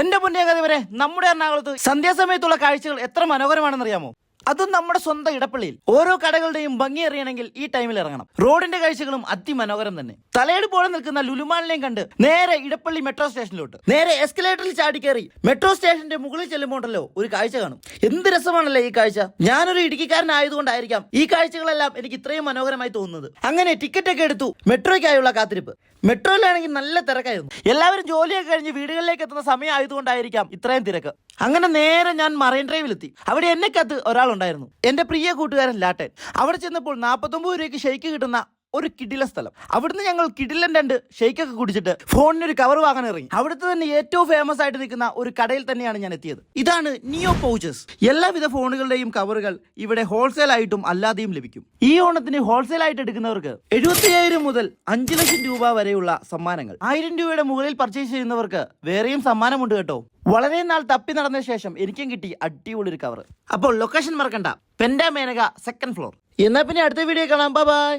എന്റെ പുണ്യകഥ വരെ നമ്മുടെ എറണാകുളത്ത് സന്ധ്യാസമയത്തുള്ള കാഴ്ചകൾ എത്ര മനോഹരമാണെന്നറിയാമോ? അതും നമ്മുടെ സ്വന്തം ഇടപ്പള്ളിയിൽ. ഓരോ കടകളുടെയും ഭംഗി അറിയണമെങ്കിൽ ഈ ടൈമിൽ ഇറങ്ങണം. റോഡിന്റെ കാഴ്ചകളും അതിമനോഹരം തന്നെ. തലയുടെ പോലെ നിൽക്കുന്ന ലുലുമാളിനെയും കണ്ട് നേരെ ഇടപ്പള്ളി മെട്രോ സ്റ്റേഷനിലോട്ട്. നേരെ എസ്കലേറ്ററിൽ ചാടി കയറി മെട്രോ സ്റ്റേഷന്റെ മുകളിൽ ചെല്ലുമ്പോണ്ടല്ലോ ഒരു കാഴ്ച കാണും. എന്ത് രസമാണല്ലേ ഈ കാഴ്ച? ഞാനൊരു ഇടുക്കിക്കാരനായതുകൊണ്ടായിരിക്കാം ഈ കാഴ്ചകളെല്ലാം എനിക്ക് ഇത്രയും മനോഹരമായി തോന്നുന്നത്. അങ്ങനെ ടിക്കറ്റ് ഒക്കെ എടുത്തു മെട്രോയ്ക്കായുള്ള കാത്തിരിപ്പ്. മെട്രോയിലാണെങ്കിൽ നല്ല തിരക്കായിരുന്നു. എല്ലാവരും ജോലിയൊക്കെ കഴിഞ്ഞ് വീടുകളിലേക്ക് എത്തുന്ന സമയമായതുകൊണ്ടായിരിക്കാം ഇത്രയും തിരക്ക്. അങ്ങനെ നേരെ ഞാൻ മറൈൻ ഡ്രൈവിലെത്തി അവിടെ എന്നെക്കത്ത് ഒരാളുണ്ടായിരുന്നു. എന്റെ പ്രിയ കൂട്ടുകാരൻ ലാട്ടൻ. അവിടെ ചെന്നപ്പോൾ നാൽപ്പത്തൊമ്പത് രൂപയ്ക്ക് ഷെയ്ക്ക് കിട്ടുന്ന ഒരു കിടില സ്ഥലം. അവിടുന്ന് ഞങ്ങൾ കിടിലൻ രണ്ട് ഷെയ്ക്കൊക്കെ കുടിച്ചിട്ട് ഫോണിന് ഒരു കവർ വാങ്ങാൻ ഇറങ്ങി. അവിടുത്തെ തന്നെ ഏറ്റവും ഫേമസ് ആയിട്ട് നിൽക്കുന്ന ഒരു കടയിൽ തന്നെയാണ് ഞാൻ എത്തിയത്. ഇതാണ് നിയോ പൗച്ചസ് എല്ലാവിധ ഫോണുകളുടെയും കവറുകൾ ഇവിടെ ഹോൾസെയിൽ ആയിട്ടും അല്ലാതെയും ലഭിക്കും. ഈ ഓണത്തിന് ഹോൾസെയിൽ ആയിട്ട് എടുക്കുന്നവർക്ക് എഴുപത്തിയായിരം മുതൽ അഞ്ച് ലക്ഷം രൂപ വരെയുള്ള സമ്മാനങ്ങൾ. ആയിരം രൂപയുടെ മുകളിൽ പർച്ചേസ് ചെയ്യുന്നവർക്ക് വേറെയും സമ്മാനമുണ്ട് കേട്ടോ. വളരെ നാൾ തപ്പി നടന്ന ശേഷം എനിക്കും കിട്ടി അടിപൊളി ഒരു കവർ അപ്പോൾ ലൊക്കേഷൻ മറക്കണ്ട. പെൻഡാ മേനക സെക്കൻഡ് ഫ്ലോർ എന്നാ പിന്നെ അടുത്ത വീഡിയോ കാണാം. ബൈ